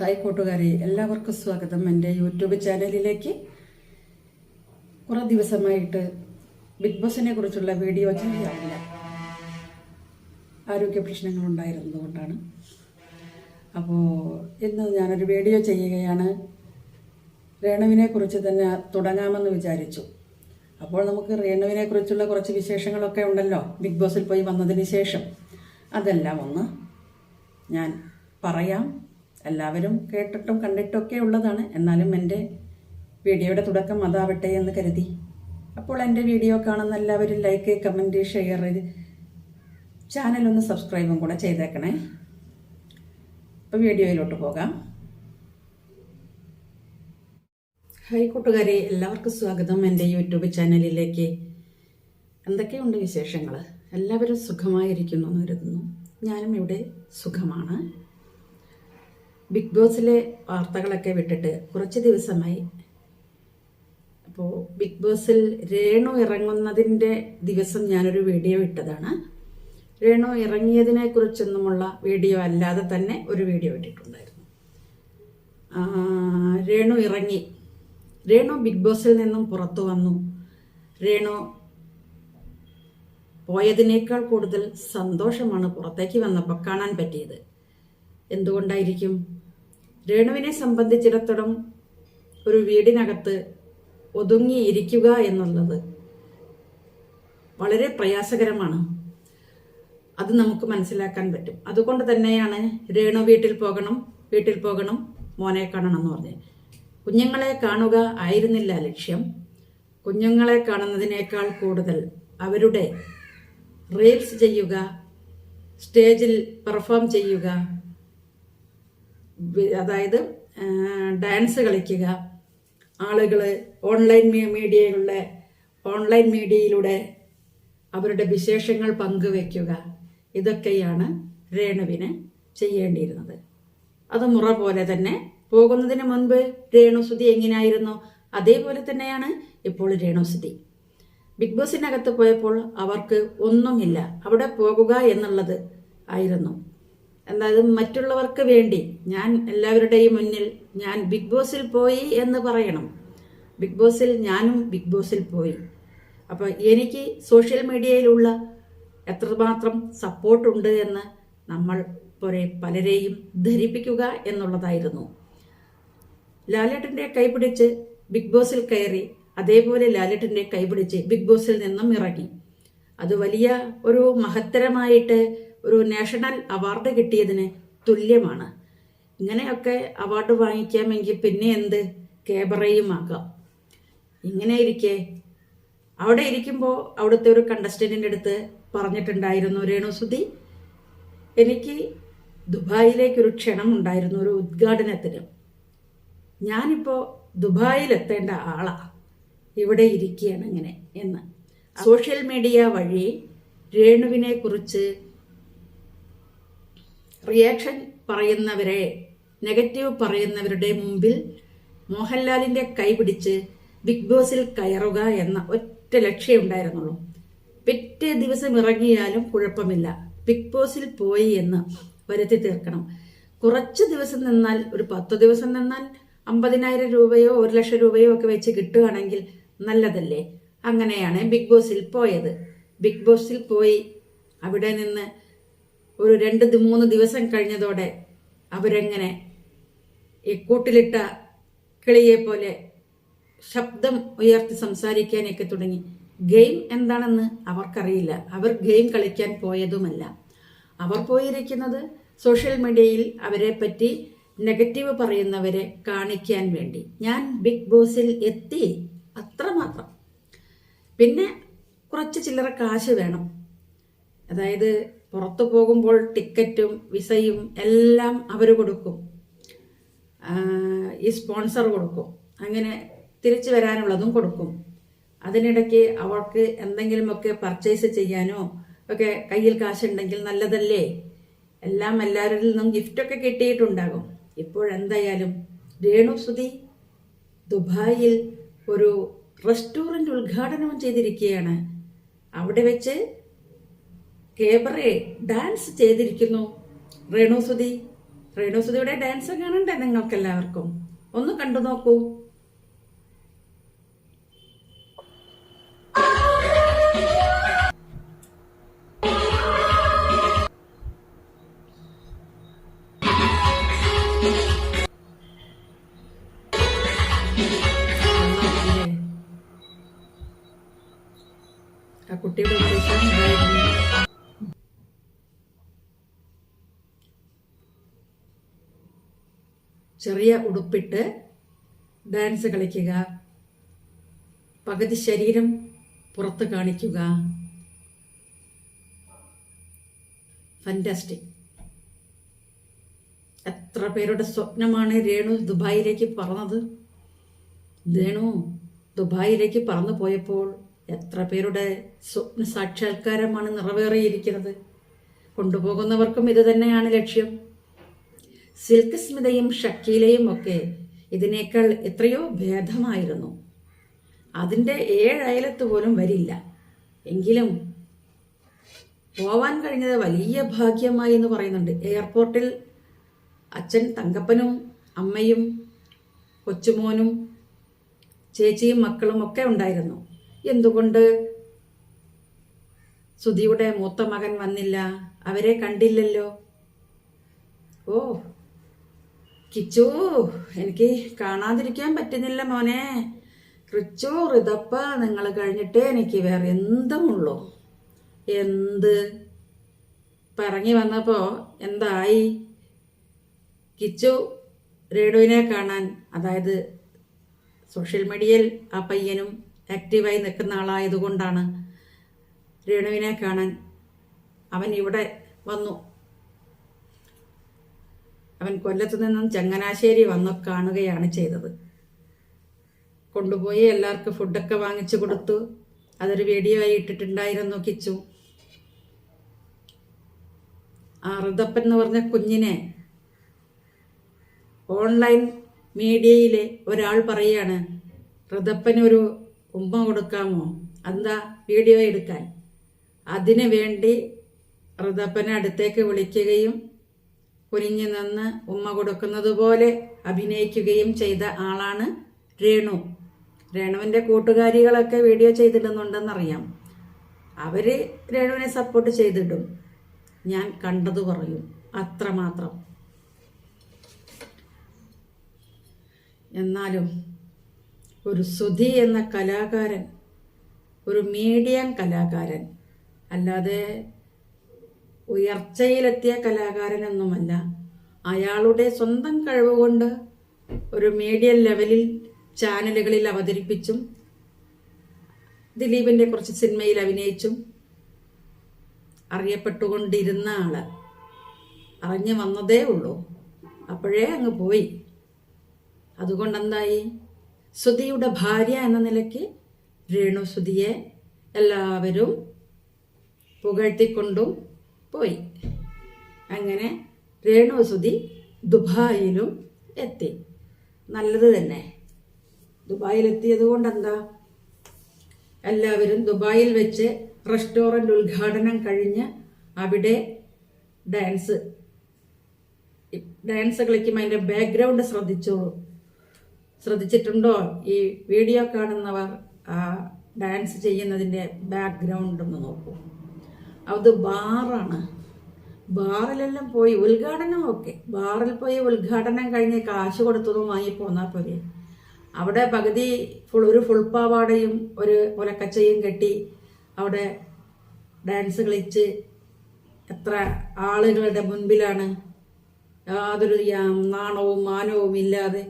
Hi കൂട്ടുകാരെ എല്ലാവർക്കും സ്വാഗതം. എന്റെ യൂട്യൂബ് ചാനലിലേക്ക് കുറേ ദിവസമായിട്ട് ബിഗ് ബോസിനെ കുറിച്ചുള്ള വീഡിയോ ചെയ്യാറില്ല. ആരോഗ്യ പ്രശ്നങ്ങളുണ്ടായിരുന്നതുകൊണ്ടാണ് അപ്പോൾ ഇന്ന് ഞാനൊരു വീഡിയോ ചെയ്യുകയാണ്. രേണുവിനെ കുറിച്ച് തന്നെ തുടങ്ങാമെന്ന് വിചാരിച്ചു. അപ്പോൾ നമുക്ക് രേണുവിനെ കുറിച്ചുള്ള കുറച്ച് വിശേഷങ്ങളൊക്കെ ഉണ്ടല്ലോ ബിഗ് ബോസിൽ പോയി വന്നതിന് ശേഷം. അതെല്ലാം ഒന്ന് ഞാൻ പറയാം. എല്ലാവരും കേട്ടിട്ടും കണ്ടിട്ടൊക്കെ ഉള്ളതാണ്. എന്നാലും എന്റെ വീഡിയോയുടെ തുടക്കം അതാവട്ടെ എന്ന് കരുതി. അപ്പോൾ എന്റെ വീഡിയോ കാണുന്ന എല്ലാവരും ലൈക്ക് കമന്റ് ഷെയർ ചാനലൊന്ന് സബ്സ്ക്രൈബും കൂടെ ചെയ്തേക്കണേ. അപ്പോൾ വീഡിയോയിലോട്ട് പോകാം. ഹായ് കൂട്ടുകാരെ എല്ലാവർക്കും സ്വാഗതം. എന്റെ യൂട്യൂബ് ചാനലിലേക്ക് എന്തൊക്കെയുണ്ട് വിശേഷങ്ങൾ എല്ലാവരും സുഖമായിരിക്കുന്നു എന്ന് കരുതുന്നു. ഞാനും ഇവിടെ സുഖമാണ്. ബിഗ് ബോസിലെ വാർത്തകളൊക്കെ വിട്ടിട്ട് കുറച്ച് ദിവസമായി. അപ്പോൾ ബിഗ് ബോസിൽ രേണു ഇറങ്ങുന്നതിന്റെ ദിവസം ഞാനൊരു വീഡിയോ ഇട്ടതാണ്. രേണു ഇറങ്ങിയതിനെ കുറിച്ചൊന്നുമുള്ള വീഡിയോ അല്ലാതെ തന്നെ ഒരു വീഡിയോ ഇട്ടിട്ടുണ്ടായിരുന്നു. രേണു ഇറങ്ങി. രേണു ബിഗ് ബോസിൽ നിന്നും പുറത്തു വന്നു. രേണു പോയതിനേക്കാൾ കൂടുതൽ സന്തോഷമാണ് പുറത്തേക്ക് വന്നപ്പോൾ കാണാൻ പറ്റിയത്. എന്തുകൊണ്ടായിരിക്കും? രേണുവിനെ സംബന്ധിച്ചിടത്തോളം ഒരു വീടിനകത്ത് ഒതുങ്ങിയിരിക്കുക എന്നുള്ളത് വളരെ പ്രയാസകരമാണ്. അത് നമുക്ക് മനസ്സിലാക്കാൻ പറ്റും. അതുകൊണ്ട് തന്നെയാണ് രേണു വീട്ടിൽ പോകണം വീട്ടിൽ പോകണം മോനെ കാണണം എന്ന് പറഞ്ഞത്. കുഞ്ഞുങ്ങളെ കാണുക ആയിരുന്നില്ല ലക്ഷ്യം. കുഞ്ഞുങ്ങളെ കാണുന്നതിനേക്കാൾ കൂടുതൽ അവരുടെ റീൽസ് ചെയ്യുക സ്റ്റേജിൽ പെർഫോം ചെയ്യുക അതായത് ഡാൻസ് കളിക്കുക. ആളുകൾ ഓൺലൈൻ മീഡിയകളുടെ ഓൺലൈൻ മീഡിയയിലൂടെ അവരുടെ വിശേഷങ്ങൾ പങ്കുവയ്ക്കുക ഇതൊക്കെയാണ് രേണുവിന് ചെയ്യേണ്ടിയിരുന്നത്. അത് മുറ പോലെ തന്നെ പോകുന്നതിന് മുൻപ് രേണുസുതി എങ്ങനെയായിരുന്നു? അതേപോലെ തന്നെയാണ് ഇപ്പോൾ രേണുസുതി ബിഗ് ബോസിനകത്ത് പോയപ്പോൾ അവർക്ക് ഒന്നുമില്ല. അവിടെ പോകുക എന്നുള്ളത് ആയിരുന്നു. അതായത് മറ്റുള്ളവർക്ക് വേണ്ടി ഞാൻ എല്ലാവരുടെയും മുന്നിൽ ഞാൻ ബിഗ് ബോസിൽ പോയി എന്ന് പറയണം. ബിഗ് ബോസിൽ ഞാനും ബിഗ് ബോസിൽ പോയി. അപ്പോൾ എനിക്ക് സോഷ്യൽ മീഡിയയിലുള്ള എത്രമാത്രം സപ്പോർട്ടുണ്ട് എന്ന് നമ്മൾ പോലെ പലരെയും ധരിപ്പിക്കുക എന്നുള്ളതായിരുന്നു. ലാലേട്ടന്റെ കൈപിടിച്ച് ബിഗ് ബോസിൽ കയറി അതേപോലെ ലാലേട്ടന്റെ കൈപിടിച്ച് ബിഗ് ബോസിൽ നിന്നും ഇറങ്ങി. അത് വലിയ ഒരു മഹത്തരമായിട്ട് ഒരു നാഷണൽ അവാർഡ് കിട്ടിയതിന് തുല്യമാണ്. ഇങ്ങനെയൊക്കെ അവാർഡ് വാങ്ങിക്കാമെങ്കിൽ പിന്നെ എന്ത്? കേബറയുമാകാം ഇങ്ങനെ ഇരിക്കെ അവിടെ ഇരിക്കുമ്പോൾ അവിടുത്തെ ഒരു കണ്ടസ്റ്റന്റിന്റെ അടുത്ത് പറഞ്ഞിട്ടുണ്ടായിരുന്നു രേണുസുതി എനിക്ക് ദുബായിലേക്കൊരു ക്ഷണം ഉണ്ടായിരുന്നു ഒരു ഉദ്ഘാടനത്തിന്. ഞാനിപ്പോൾ ദുബായിലെത്തേണ്ട ആളാ. ഇവിടെ ഇരിക്കുകയാണ് ഇങ്ങനെ എന്ന്. സോഷ്യൽ മീഡിയ വഴി രേണുവിനെ കുറിച്ച് റിയാക്ഷൻ പറയുന്നവരെ നെഗറ്റീവ് പറയുന്നവരുടെ മുമ്പിൽ മോഹൻലാലിന്റെ കൈപിടിച്ച് ബിഗ് ബോസിൽ കയറുക എന്ന ഒറ്റ ലക്ഷ്യം ഉണ്ടായിരുന്നുള്ളൂ. പിറ്റേ ദിവസം ഇറങ്ങിയാലും കുഴപ്പമില്ല. ബിഗ് ബോസിൽ പോയി എന്ന് വരുത്തി തീർക്കണം. കുറച്ച് ദിവസം നിന്നാൽ ഒരു പത്ത് ദിവസം നിന്നാൽ അമ്പതിനായിരം രൂപയോ ഒരു ലക്ഷം രൂപയോ ഒക്കെ വെച്ച് കിട്ടുകയാണെങ്കിൽ നല്ലതല്ലേ? അങ്ങനെയാണ് ബിഗ് ബോസിൽ പോയത്. ബിഗ് ബോസിൽ പോയി അവിടെ നിന്ന് ഒരു രണ്ട് മൂന്ന് ദിവസം കഴിഞ്ഞതോടെ അവരെങ്ങനെ ഈ കൂട്ടിലിട്ട കിളിയെ പോലെ ശബ്ദം ഉയർത്തി സംസാരിക്കാനൊക്കെ തുടങ്ങി. ഗെയിം എന്താണെന്ന് അവർക്കറിയില്ല. അവർ ഗെയിം കളിക്കാൻ പോയതുമല്ല. അവർ പോയിരിക്കുന്നത് സോഷ്യൽ മീഡിയയിൽ അവരെ പറ്റി നെഗറ്റീവ് പറയുന്നവരെ കാണിക്കാൻ വേണ്ടി. ഞാൻ ബിഗ് ബോസിൽ എത്തി അത്രമാത്രം. പിന്നെ കുറച്ച് ചില്ലറ കാശ് വേണം. അതായത് പുറത്തു പോകുമ്പോൾ ടിക്കറ്റും വിസയും എല്ലാം അവർ കൊടുക്കും. ഈ സ്പോൺസർ കൊടുക്കും. അങ്ങനെ തിരിച്ചു വരാനുള്ളതും കൊടുക്കും. അതിനിടയ്ക്ക് അവർക്ക് എന്തെങ്കിലുമൊക്കെ പർച്ചേസ് ചെയ്യാനോ ഒക്കെ കയ്യിൽ കാശുണ്ടെങ്കിൽ നല്ലതല്ലേ? എല്ലാം എല്ലാവരിൽ നിന്നും ഗിഫ്റ്റൊക്കെ കിട്ടിയിട്ടുണ്ടാകും. ഇപ്പോഴെന്തായാലും രേണു സുധി ദുബായിൽ ഒരു റെസ്റ്റോറന്റ് ഉദ്ഘാടനം ചെയ്തിരിക്കുകയാണ്. അവിടെ വെച്ച് കേബറെ ഡാൻസ് ചെയ്തിരിക്കുന്നു രേണുസുതി രേണുസുതിയുടെ ഡാൻസ് കാണണ്ടേ നിങ്ങൾക്ക് എല്ലാവർക്കും ഒന്ന് കണ്ടു നോക്കൂ? ആ കുട്ടിയുടെ ചെറിയ ഉടുപ്പിട്ട് ഡാൻസ് കളിക്കുക. പകുതി ശരീരം പുറത്ത് കാണിക്കുക. ഫന്റാസ്റ്റിക് എത്ര പേരുടെ സ്വപ്നമാണ് രേണു ദുബായിലേക്ക് പറന്നത്? രേണു ദുബായിലേക്ക് പറന്നു പോയപ്പോൾ എത്ര പേരുടെ സ്വപ്ന സാക്ഷാത്കാരമാണ് നിറവേറിയിരിക്കുന്നത്? കൊണ്ടുപോകുന്നവർക്കും ഇത് തന്നെയാണ് ലക്ഷ്യം. സിൽക്ക് സ്മിതയും ഷക്കീലയും ഒക്കെ ഇതിനേക്കാൾ എത്രയോ ഭേദമായിരുന്നു. അതിന്റെ ഏഴയലത്ത് പോലും വരില്ല. എങ്കിലും പോവാൻ കഴിഞ്ഞത് വലിയ ഭാഗ്യമായി എന്ന് പറയുന്നുണ്ട്. എയർപോർട്ടിൽ അച്ഛൻ തങ്കപ്പനും അമ്മയും കൊച്ചുമോനും ചേച്ചിയും മക്കളും ഒക്കെ ഉണ്ടായിരുന്നു. എന്തുകൊണ്ട് സുധിയുടെ മൂത്ത മകൻ വന്നില്ല? അവരെ കണ്ടില്ലല്ലോ. ഓ കിച്ചു എനിക്ക് കാണാതിരിക്കാൻ പറ്റുന്നില്ല മോനെ. കൃച്ചോ ഋതപ്പ നിങ്ങൾ കഴിഞ്ഞിട്ടേ എനിക്ക് വേറെ എന്തുമുള്ളൂ? എന്ത്? പറങ്ങി വന്നപ്പോൾ എന്തായി? കിച്ചു റേഡുവിനെ കാണാൻ അതായത് സോഷ്യൽ മീഡിയയിൽ ആ പയ്യനും ആക്റ്റീവായി നിൽക്കുന്ന ആളായതുകൊണ്ടാണ് രേണുവിനെ കാണാൻ അവൻ ഇവിടെ വന്നു. അവൻ കൊല്ലത്തു നിന്നും ചങ്ങനാശ്ശേരി വന്നു കാണുകയാണ് ചെയ്തത്. കൊണ്ടുപോയി എല്ലാവർക്കും ഫുഡൊക്കെ വാങ്ങിച്ചു കൊടുത്തു. അതൊരു വീഡിയോ ആയി ഇട്ടിട്ടുണ്ടായിരുന്നു കിച്ചു. ആ ഋതപ്പൻ എന്ന് പറഞ്ഞ കുഞ്ഞിനെ ഓൺലൈൻ മീഡിയയിലെ ഒരാൾ പറയാണ് ഋതപ്പനൊരു ഉമ്മ കൊടുക്കാമോ? എന്താ വീഡിയോ എടുക്കാൻ? അതിനു വേണ്ടി ഋതപ്പനെ അടുത്തേക്ക് വിളിക്കുകയും കുനിഞ്ഞു നിന്ന് ഉമ്മ കൊടുക്കുന്നത് പോലെ അഭിനയിക്കുകയും ചെയ്ത ആളാണ് രേണു. രേണുവിന്റെ കൂട്ടുകാരികളൊക്കെ വീഡിയോ ചെയ്തിടുന്നുണ്ടെന്നറിയാം. അവർ രേണുവിനെ സപ്പോർട്ട് ചെയ്തിടും. ഞാൻ കണ്ടത് പറയും. അത്രമാത്രം. എന്നാലും ഒരു സുധി എന്ന കലാകാരൻ ഒരു മീഡിയം കലാകാരൻ അല്ലാതെ ഉയർച്ചയിലെത്തിയ കലാകാരനൊന്നുമല്ല. അയാളുടെ സ്വന്തം കഴിവുകൊണ്ട് ഒരു മീഡിയം ലെവലിൽ ചാനലുകളിൽ അവതരിപ്പിച്ചും ദിലീപിന്റെ കുറച്ച് സിനിമയിൽ അഭിനയിച്ചും അറിയപ്പെട്ടുകൊണ്ടിരുന്ന ആൾ അറിഞ്ഞു വന്നതേ ഉള്ളൂ. അപ്പോഴേ അങ്ങ് പോയി. അതുകൊണ്ട് എന്തായി സുധിയുടെ ഭാര്യ എന്ന നിലയ്ക്ക് രേണു സുധിയെ എല്ലാവരും പുകഴ്ത്തിക്കൊണ്ടും പോയി. അങ്ങനെ രേണു സുധി ദുബായിലും എത്തി. നല്ലത് തന്നെ. ദുബായിലെത്തിയത് കൊണ്ട് എന്താ എല്ലാവരും ദുബായിൽ വെച്ച് റെസ്റ്റോറന്റ് ഉദ്ഘാടനം കഴിഞ്ഞ് അവിടെ ഡാൻസ്. ഡാൻസ് കളിക്കുമ്പോൾ അതിന്റെ ബാക്ക്ഗ്രൗണ്ട് ശ്രദ്ധിച്ചോളൂ ശ്രദ്ധിച്ചിട്ടുണ്ടോ? ഈ വീഡിയോ കാണുന്നവർ ആ ഡാൻസ് ചെയ്യുന്നതിന്റെ ബാക്ക്ഗ്രൗണ്ട് ഒന്ന് നോക്കൂ. അത് ബാറാണ്. ബാറിലെല്ലാം പോയി ഉദ്ഘാടനം ഒക്കെ ബാറിൽ പോയി ഉദ്ഘാടനം കഴിഞ്ഞ് കാശ് കൊടുത്തതും വാങ്ങി പോന്നാൽ പോരെ. അവിടെ പകുതി ഫുൾ ഒരു ഫുൾ പാവാടയും ഒരു ഒലക്കച്ചയും കെട്ടി അവിടെ ഡാൻസ് കളിച്ച് എത്ര ആളുകളുടെ മുൻപിലാണ് യാതൊരു നാണവും മാനവും ഇല്ലാതെ.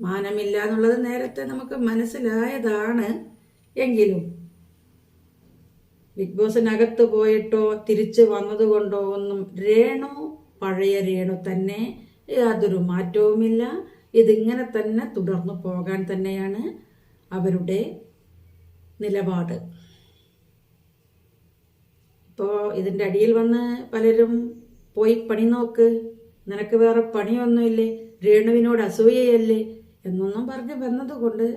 മാനമില്ല എന്നുള്ളത് നേരത്തെ നമുക്ക് മനസ്സിലായതാണ് എങ്കിലും ബിഗ് ബോസിനകത്ത് പോയിട്ടോ തിരിച്ച് വന്നതുകൊണ്ടോ ഒന്നും രേണു പഴയ രേണു തന്നെ യാതൊരു മാറ്റവുമില്ല. ഇതിങ്ങനെ തന്നെ തുടർന്നു പോകാൻ തന്നെയാണ് അവരുടെ നിലപാട്. ഇപ്പോൾ ഇതിന്റെ അടിയിൽ വന്ന് പലരും പോയി പണി നോക്ക്. നിനക്ക് വേറെ പണിയൊന്നുമില്ലേ? രേണുവിനോട് അസൂയയല്ലേ? എന്നൊന്നും പറഞ്ഞ് വന്നതുകൊണ്ട്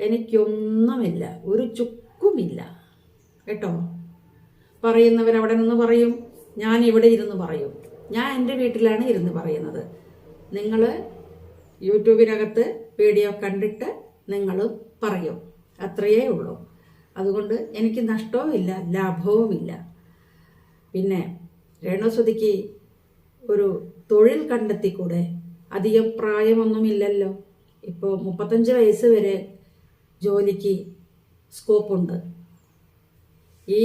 എനിക്കൊന്നുമില്ല. ഒരു ചുക്കുമില്ല. കേട്ടോ? പറയുന്നവരവിടെ നിന്ന് പറയും ഞാൻ ഇവിടെ ഇരുന്ന് പറയും. ഞാൻ എന്റെ വീട്ടിലാണ് ഇരുന്ന് പറയുന്നത്. നിങ്ങൾ യൂട്യൂബിനകത്ത് വീഡിയോ കണ്ടിട്ട് നിങ്ങൾ പറയും. അത്രയേ ഉള്ളൂ. അതുകൊണ്ട് എനിക്ക് നഷ്ടവുമില്ല ലാഭവുമില്ല പിന്നെ രേണുസുതിക്ക് ഒരു തൊഴിൽ കണ്ടെത്തിക്കൂടെ? അധികം പ്രായമൊന്നുമില്ലല്ലോ ഇപ്പോൾ മുപ്പത്തഞ്ച് വയസ്സ് വരെ ജോലിക്ക് സ്കോപ്പുണ്ട്. ഈ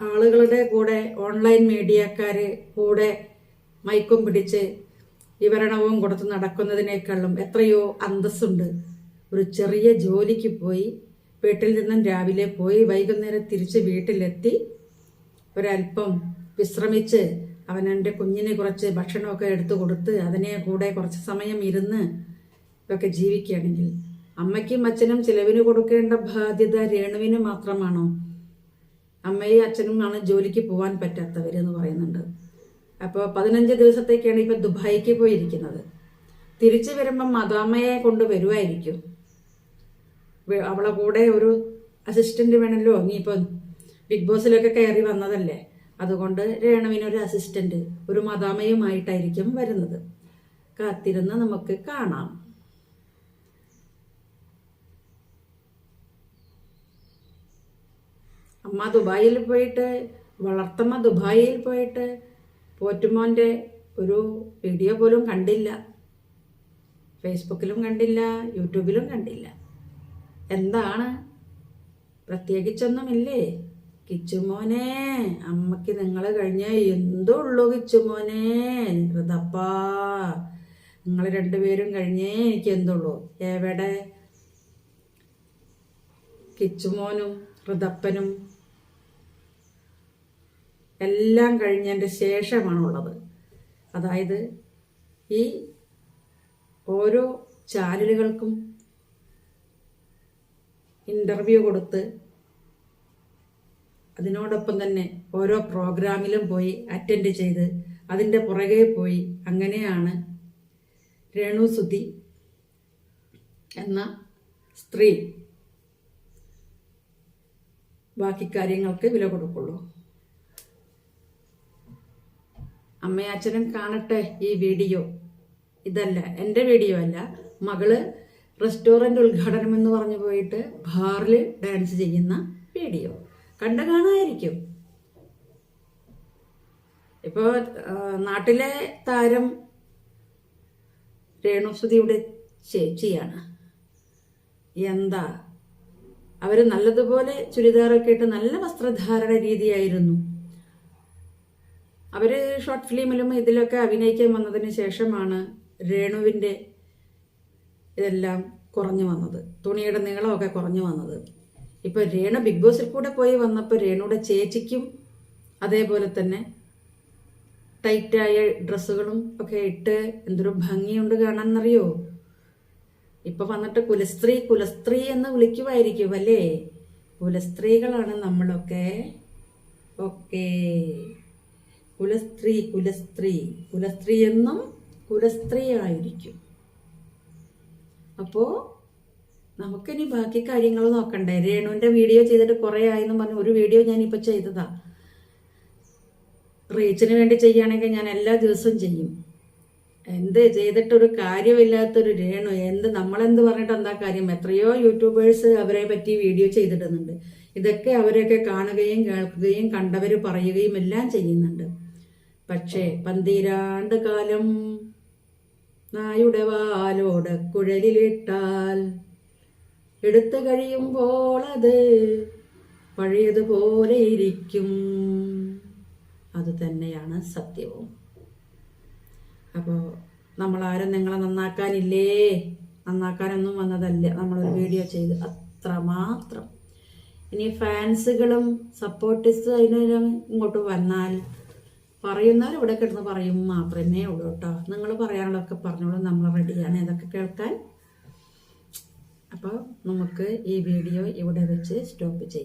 ആളുകളുടെ കൂടെ ഓൺലൈൻ മീഡിയക്കാർ കൂടെ മൈക്കും പിടിച്ച് വിവരണവും കൊടുത്ത് നടക്കുന്നതിനേക്കാളും എത്രയോ അന്തസ്സുണ്ട്. ഒരു ചെറിയ ജോലിക്ക് പോയി വീട്ടിൽ നിന്നും രാവിലെ പോയി വൈകുന്നേരം തിരിച്ച് വീട്ടിലെത്തി ഒരല്പം വിശ്രമിച്ച് അവനെന്റെ കുഞ്ഞിനെ കുറച്ച് ഭക്ഷണമൊക്കെ എടുത്തു കൊടുത്ത് അതിനെ കൂടെ കുറച്ച് സമയം ഇരുന്ന് ഇതൊക്കെ ജീവിക്കുകയാണെങ്കിൽ അമ്മയ്ക്കും അച്ഛനും ചിലവിന് കൊടുക്കേണ്ട ബാധ്യത രേണുവിന് മാത്രമാണോ? അമ്മയും അച്ഛനുമാണ് ജോലിക്ക് പോകാൻ പറ്റാത്തവരെന്ന് പറയുന്നുണ്ട്. അപ്പോൾ പതിനഞ്ച് ദിവസത്തേക്കാണ് ഇപ്പം ദുബായിക്ക് പോയിരിക്കുന്നത്. തിരിച്ചു വരുമ്പം മദാമ്മയെ കൊണ്ട് വരുമായിരിക്കും അവളെ കൂടെ ഒരു അസിസ്റ്റന്റ് വേണമല്ലോ ഇപ്പൊ ബിഗ് ബോസിലൊക്കെ കയറി വന്നതല്ലേ? അതുകൊണ്ട് രേണുവിനൊരു അസിസ്റ്റന്റ് ഒരു മദാമയുമായിട്ടായിരിക്കും വരുന്നത്. കാത്തിരുന്ന് നമുക്ക് കാണാം. അമ്മ ദുബായിൽ പോയിട്ട് വളർത്തമ്മ ദുബായിൽ പോയിട്ട് പോറ്റുമോന്റെ ഒരു വീഡിയോ പോലും കണ്ടില്ല. ഫേസ്ബുക്കിലും കണ്ടില്ല യൂട്യൂബിലും കണ്ടില്ല. എന്താണ്? പ്രത്യേകിച്ചൊന്നുമില്ലേ? കിച്ചുമോനെ അമ്മയ്ക്ക് നിങ്ങൾ കഴിഞ്ഞ എന്തുള്ളൂ കിച്ചുമോനെ ഹൃദപ്പാ നിങ്ങൾ രണ്ടുപേരും കഴിഞ്ഞേ എനിക്ക് എന്തുള്ളൂ. എവിടെ? കിച്ചുമോനും ഹൃദപ്പനും എല്ലാം കഴിഞ്ഞതിന്റെ ശേഷമാണുള്ളത്. അതായത് ഈ ഓരോ ചാനലുകൾക്കും ഇന്റർവ്യൂ കൊടുത്ത് അതിനോടൊപ്പം തന്നെ ഓരോ പ്രോഗ്രാമിലും പോയി അറ്റൻഡ് ചെയ്ത് അതിന്റെ പുറകെ പോയി അങ്ങനെയാണ് രേണു സുധി എന്ന സ്ത്രീ. ബാക്കി കാര്യങ്ങൾക്ക് വില കൊടുക്കുള്ളൂ. അമ്മയും അച്ഛനും കാണട്ടെ ഈ വീഡിയോ. ഇതല്ല എന്റെ വീഡിയോ അല്ല. മകൾ റെസ്റ്റോറന്റ് ഉദ്ഘാടനം എന്ന് പറഞ്ഞു പോയിട്ട് ബാറിൽ ഡാൻസ് ചെയ്യുന്ന വീഡിയോ. കണ്ട കാണുമായിരിക്കും. ഇപ്പോൾ നാട്ടിലെ താരം രേണുസുതിയുടെ ചേച്ചിയാണ് എന്താ? അവർ നല്ലതുപോലെ ചുരിദാറൊക്കെ ഇട്ട് നല്ല വസ്ത്രധാരണ രീതിയായിരുന്നു. അവർ ഷോർട്ട് ഫിലിമിലും ഇതിലൊക്കെ അഭിനയിക്കാൻ വന്നതിന് ശേഷമാണ് രേണുവിന്റെ ഇതെല്ലാം കുറഞ്ഞു വന്നത്. തുണിയുടെ നീളമൊക്കെ കുറഞ്ഞു വന്നത്. ഇപ്പോൾ രേണു ബിഗ് ബോസിൽ കൂടെ പോയി വന്നപ്പോൾ രേണുയുടെ ചേച്ചിക്കും അതേപോലെ തന്നെ ടൈറ്റായ ഡ്രസ്സുകളും ഒക്കെ ഇട്ട് എന്തൊരു ഭംഗിയുണ്ട് കാണാൻ എന്നറിയോ ഇപ്പോൾ വന്നിട്ട് കുലസ്ത്രീ കുലസ്ത്രീ എന്ന് വിളിക്കുമായിരിക്കും അല്ലേ? കുലസ്ത്രീകളാണ് നമ്മളൊക്കെ. ഓക്കേ. കുലസ്ത്രീ കുലസ്ത്രീ. കുലസ്ത്രീ എന്നും കുലസ്ത്രീ ആയിരിക്കും. അപ്പോ നമുക്കിനി ബാക്കി കാര്യങ്ങൾ നോക്കണ്ടേ? രേണുവിന്റെ വീഡിയോ ചെയ്തിട്ട് കുറേ ആയെന്നും പറഞ്ഞു. ഒരു വീഡിയോ ഞാനിപ്പോൾ ചെയ്തതാ. റീച്ചിന് വേണ്ടി ചെയ്യുകയാണെങ്കിൽ ഞാൻ എല്ലാ ദിവസവും ചെയ്യും. എന്ത് ചെയ്തിട്ടൊരു കാര്യമില്ലാത്തൊരു രേണു എന്ത് നമ്മളെന്ത് പറഞ്ഞിട്ട് എന്താ കാര്യം? എത്രയോ യൂട്യൂബേഴ്സ് അവരെ പറ്റി വീഡിയോ ചെയ്തിടുന്നുണ്ട്. ഇതൊക്കെ അവരൊക്കെ കാണുകയും കേൾക്കുകയും കണ്ടവർ പറയുകയും എല്ലാം ചെയ്യുന്നുണ്ട്. പക്ഷേ പന്തിരാണ്ട് കാലം നായുടെ വാലോട് കുഴലിലിട്ടാൽ എടുത്തു കഴിയുമ്പോൾ അത് പഴയതുപോലെ ഇരിക്കും. അത് തന്നെയാണ് സത്യവും. അപ്പോൾ നമ്മളാരും നിങ്ങളെ നന്നാക്കാനില്ലേ? നന്നാക്കാനൊന്നും വന്നതല്ല. നമ്മളൊരു വീഡിയോ ചെയ്ത് അത്രമാത്രം ഇനി ഫാൻസുകളും സപ്പോർട്ടിസ്റ്റും അതിനും ഇങ്ങോട്ട് വന്നാൽ പറയുന്നാൽ ഇവിടെ കിടന്ന് പറയും മാത്രമേ ഉള്ളൂ കേട്ടോ. നിങ്ങൾ പറയാനുള്ളതൊക്കെ പറഞ്ഞോളൂ നമ്മൾ റെഡിയാണ്. ഇതൊക്കെ കേൾക്കാൻ. അപ്പോൾ നമുക്ക് ഈ വീഡിയോ ഇവിടെ വെച്ച് സ്റ്റോപ്പ് ചെയ്യാം.